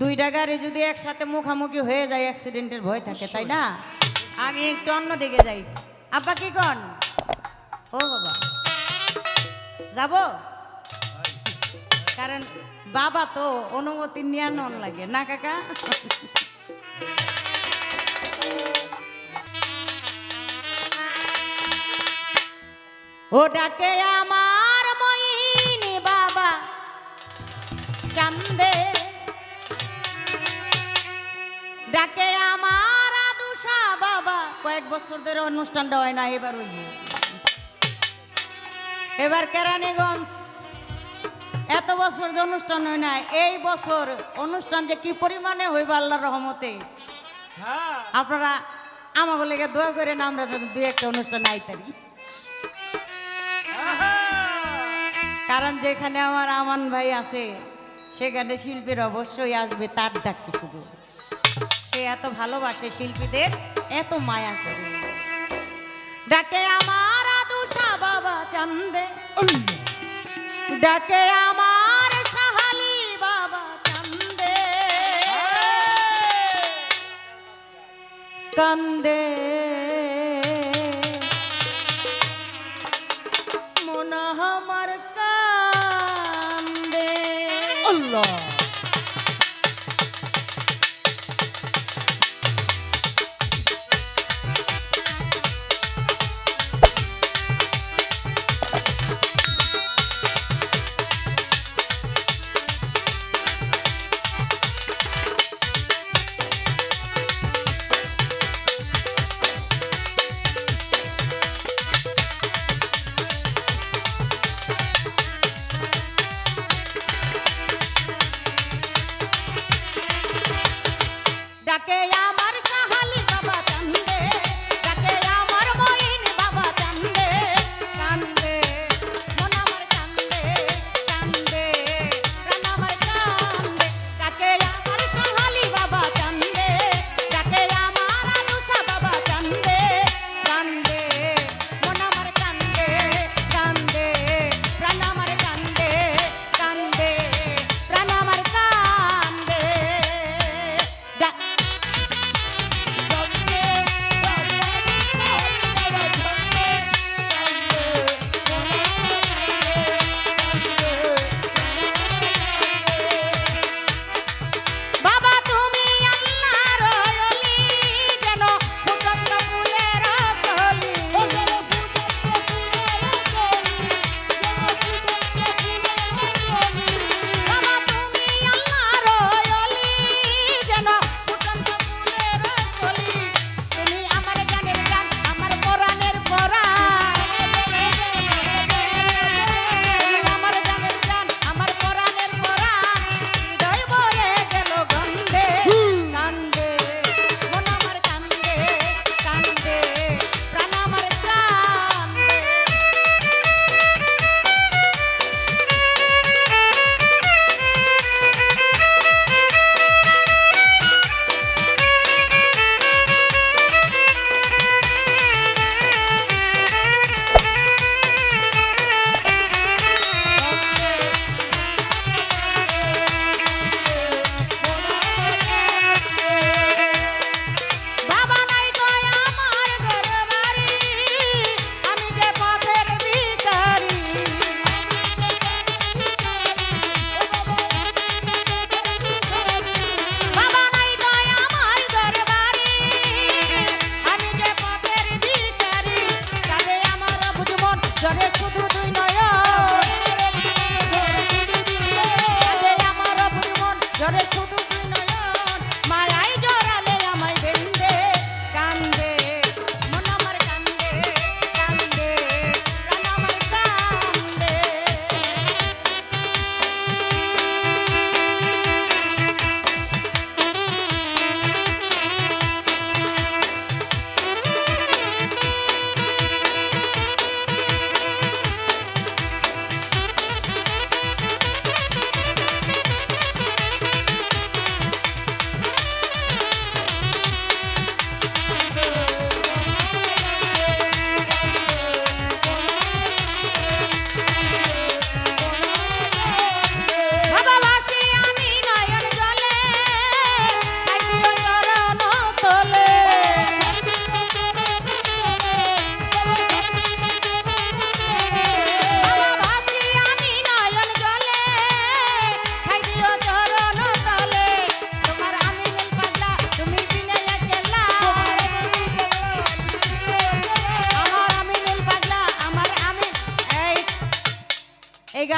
দুইটা গাড়ি যদি একসাথে মুখামুখি হয়ে যায় অ্যাক্সিডেন্টের ভয় থাকে তাই না? আমি একটু অন্য দিকে যাই। আব্বা কি কন? ও বাবা। যাব? কারণ বাবা তো অনুমতি নিয়ে নন লাগে না কাকা? ও ডাকে আমার কয়েক বছর ধরে অনুষ্ঠানটা হয় না এবার হইব এবার কেরানীগঞ্জ। এত বছর যে অনুষ্ঠান হয় না এই বছর অনুষ্ঠান যে কি পরিমাণে হইব আল্লাহর রহমতে। হ্যাঁ। আপনারা আমাকে লেগে দোয়া করে না আমরা দুই একটা অনুষ্ঠান আইতারি! কারণ যেখানে আমার আমান ভাই আছে সেখানে শিল্পীর অবশ্যই আসবে তার ডাকে শুধু। সে এত ভালোবাসে শিল্পীদের এত মায়া করে। ডাকে আমার আদুষা বাবা চান্দে। ডাকে আমার সাহালি বাবা চান্দে। কান্দে।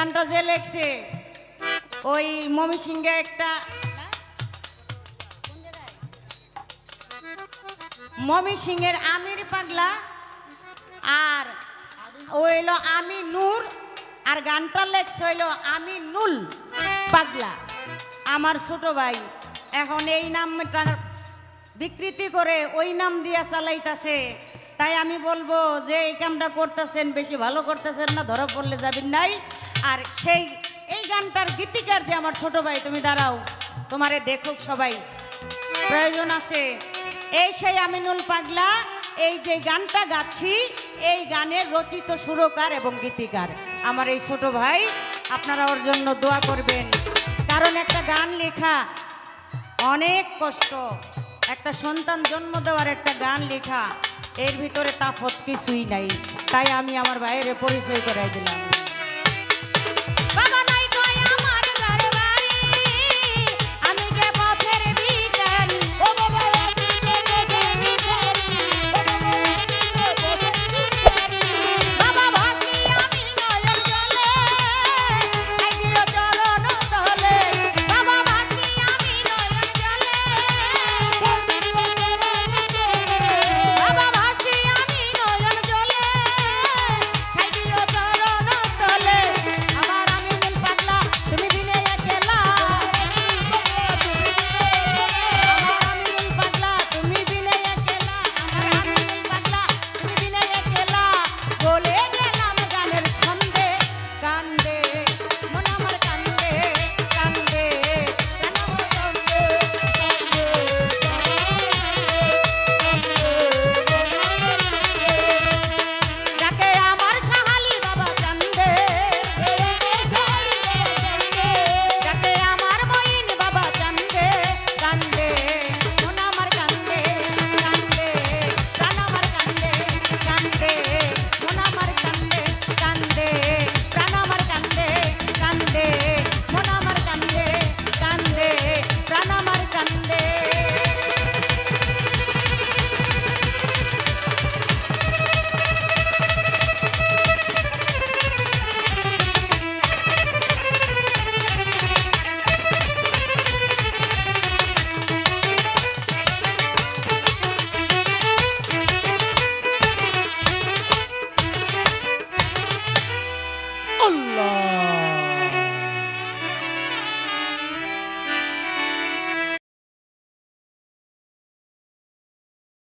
গানটা যে লেখছে, ওই মমি সিংহে একটা মমি সিংহের আমির পাগলা আর ও হইল আমি নূর, আর গানটা লেখছে হইল আমি নুল পাগলা। আমার ছোট ভাই এখন এই নামটা বিকৃতি করে ওই নাম দিয়া চালাইতাছে। তাই আমি বলব যে এই কামটা করতেছেন, বেশি ভালো করতেছেন না, ধরা পড়লে যাবেন নাই। আর সেই, এই গানটার গীতিকার যে আমার ছোট ভাই, তুমি দাঁড়াও, তোমারে দেখুক সবাই। প্রয়োজন আছে। এই সেই আমিনুল পাগলা, এই যে গানটা গাচ্ছি, এই গানের রচিত সুরকার এবং গীতিকার। আমার এই ছোট ভাই, আপনারা ওর জন্য দোয়া করবেন। কারণ একটা গান লেখা অনেক কষ্ট। একটা সন্তান জন্ম দেওয়ার একটা গান লেখা, এর ভিতরে তাপত কিছুই নাই। তাই আমি আমার ভাইয়ের পরিচয় করাই দিলাম।